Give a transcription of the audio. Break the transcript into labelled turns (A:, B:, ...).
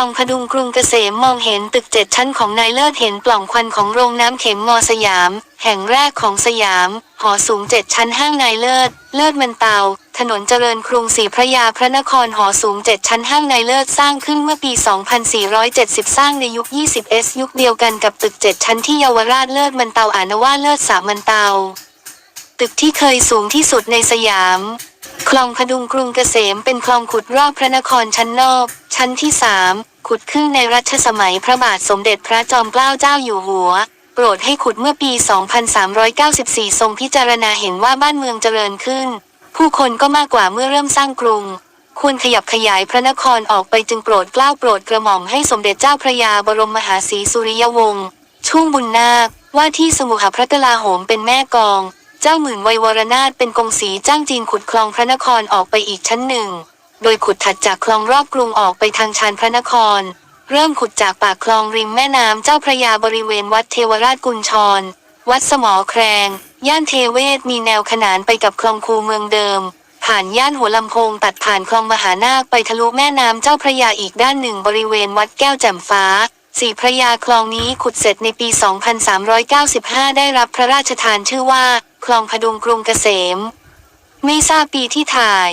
A: องพดุงกรุงเกษมมองเห็นตึกเจ็ดชั้นของนายเลิศเห็นปล่องควันของโรงน้ำเข็มมอสยาม แห่งแรกของสยาม หอสูงเจ็ดชั้นห้างนายเลิศ เลิศมันเตา ถนนเจริญกรุงศรีพระยาพระนครหอสูงเจ็ดชั้นห้างนายเลิศสร้างขึ้นเมื่อปี 2470 สร้างในยุค 20s ยุคเดียวกันกับตึกเจ็ดชั้นที่เยาวราชเลิศมันเตาอ่านว่าเลิศสามันเตา ตึกที่เคยสูงที่สุดในสยาม คลองพดุงกรุงเกษมเป็นคลองขุดรอบพระนครชั้นนอก ชั้นที่สามขุดขึ้นในรัชสมัยพระบาทสมเด็จพระจอมเกล้าเจ้าอยู่หัว โปรดให้ขุดเมื่อปี 2394 ทรงพิจารณาเห็นว่าบ้านเมืองเจริญขึ้น ผู้คนก็มากกว่าเมื่อเริ่มสร้างกรุง ควรขยับขยายพระนครออกไปจึงโปรดเกล้าโปรดกระหม่อมให้สมเด็จเจ้าพระยาบรมมหาศรีสุริยวงศ์ ช่วงบุญนาค ว่าที่สมุหพระกลาโหมเป็นแม่กอง เจ้าหมื่นวัยวรนาถเป็นกงสีจ้างจีนขุดคลองพระนครออกไปอีกชั้นหนึ่ง โดยขุดถัดจากคลองรอบกรุงออกไปทางชานพระนคร เริ่มขุดจากปากคลองริมแม่น้ำเจ้าพระยาบริเวณวัดเทวราชกุญชร วัดสมอแครงย่านเทเวศมีแนวขนานไปกับคลองคูเมืองเดิม ผ่านย่านหัวลำโพงตัดผ่านคลองมหานาคไปทะลุแม่น้ำเจ้าพระยาอีกด้านหนึ่งบริเวณวัดแก้วแจ่มฟ้าสี่พระยาคลองนี้ขุดเสร็จในปี 2395 ได้รับพระราชทานชื่อว่า คลองพดุงกรุงเกษม ไม่ทราบปีที่ถ่าย